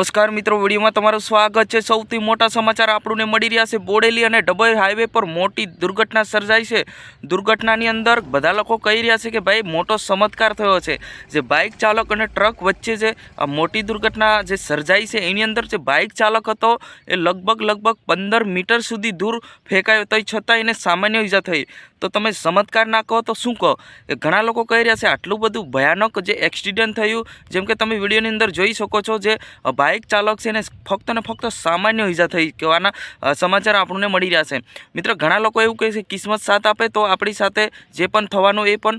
નમસ્કાર મિત્રો, વિડીયોમાં તમારું સ્વાગત છે. સૌથી મોટા સમાચાર આપણને મળી રહ્યા છે. બોડેલી અને ડબોઈ હાઈવે પર મોટી દુર્ઘટના સર્જાઈ છે. દુર્ઘટનાની અંદર બધા લોકો કહી રહ્યા છે કે, ભાઈ, મોટો ચમત્કાર થયો છે. જે બાઇક ચાલક અને ટ્રક વચ્ચે જે આ મોટી દુર્ઘટના જે સર્જાઈ છે, એની અંદર જે બાઇક ચાલક હતો, એ લગભગ લગભગ પંદર મીટર સુધી દૂર ફેંકાયો. તો છતાં એને સામાન્ય ઈજા થઈ. તો તમે ચમત્કાર ના કહો તો શું કહો? એ ઘણા લોકો કહી રહ્યા છે, આટલું બધું ભયાનક જે એક્સિડન્ટ થયું, જેમ કે તમે વિડીયોની અંદર જોઈ શકો છો, જે બાઇક ચાલક છે એને ફક્ત ને ફક્ત સામાન્ય ઈજા થઈ કહેવાના સમાચાર આપણને મળી રહ્યા મિત્ર, ઘણા લોકો એવું કહે છે, કિસ્મત સાથ આપે તો આપણી સાથે જે પણ થવાનું એ પણ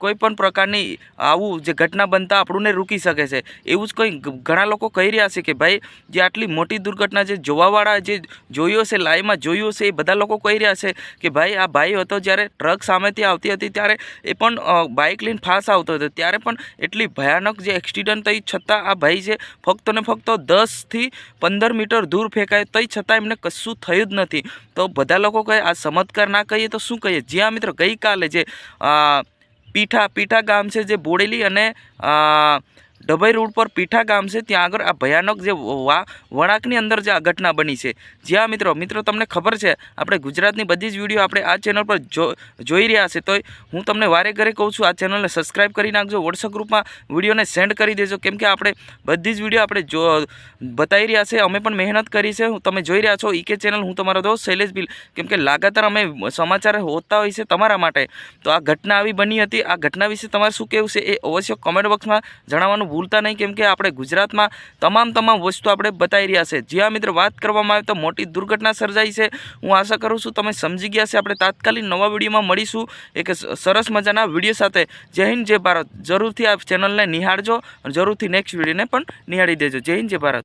કોઈ પણ પ્રકારની આવું જે ઘટના બનતા આપણને રોકી શકે છે. એવું જ કંઈ ઘણા લોકો કહી રહ્યા છે કે ભાઈ જે આટલી મોટી દુર્ઘટના જે જોવાવાળા જે જોયો છે લાઈવમાં જોયું છે એ બધા લોકો કહી રહ્યા છે કે ભાઈ આ ભાઈ હતો જ્યારે ટ્રક સામેથી આવતી હતી ત્યારે એ પણ બાઇક લઈને ફાસ આવતો હતો. ત્યારે પણ એટલી ભયાનક જે એક્સિડન્ટ થઈ છતાં આ ભાઈ છે ફક્ત ને ફક્ત દસથી પંદર મીટર દૂર ફેંકાય તઈ છતાં એમને કશું થયું જ નથી. તો બધા લોકો કહે આ ચમત્કાર ના કહીએ તો શું કહીએ? જ્યાં મિત્રો ગઈકાલે જે અ, પીઠા પીઠા ગામ છે જે બોડેલી અને ડભોઈ રોડ પર પીઠા ગામ છે, ત્યાં આગળ આ ભયાનક જે વળાંકની અંદર જે આ ઘટના બની છે. જ્યાં મિત્રો મિત્રો તમને ખબર છે, આપણે ગુજરાતની બધી જ વીડિયો આપણે આ ચેનલ પર જોઈ રહ્યા છે તો હું તમને વારે ઘરે કહું છું, આ ચેનલને સબસ્ક્રાઈબ કરી નાખજો, વોટ્સઅપ ગ્રુપમાં વિડીયોને સેન્ડ કરી દેજો, કેમ કે આપણે બધી જ વીડિયો આપણે જો બતાવી રહ્યા છે, અમે પણ મહેનત કરી છે તમે જોઈ રહ્યા છો ઈકે ચેનલ હું તમારો દોસ્ત શૈલેષ બિલ, કેમ કે લાગાતાર અમે સમાચાર હોતા હોય છે તમારા માટે. તો આ ઘટના આવી બની હતી, આ ઘટના વિશે તમારે શું કહેવું છે, એ અવશ્ય કોમેન્ટ બોક્સમાં જણાવવાનું ભૂલતા નહીં, કેમ કે આપણે ગુજરાતમાં તમામ તમામ વસ્તુ આપણે બતાવી રહ્યા છે. જ્યાં મિત્ર, વાત કરવામાં આવે તો મોટી દુર્ઘટના સર્જાઈ છે. હું આશા કરું છું તમે સમજી ગયા છે. આપણે તાત્કાલિક નવા વિડીયોમાં મળીશું. એક સરસ મજાના વીડિયો સાથે. જય હિન્દ, જય ભારત. જરૂરથી આ ચેનલને નિહાળજો અને જરૂરથી નેક્સ્ટ વિડીયોને પણ નિહાળી દેજો. જય હિન્દ, જય ભારત.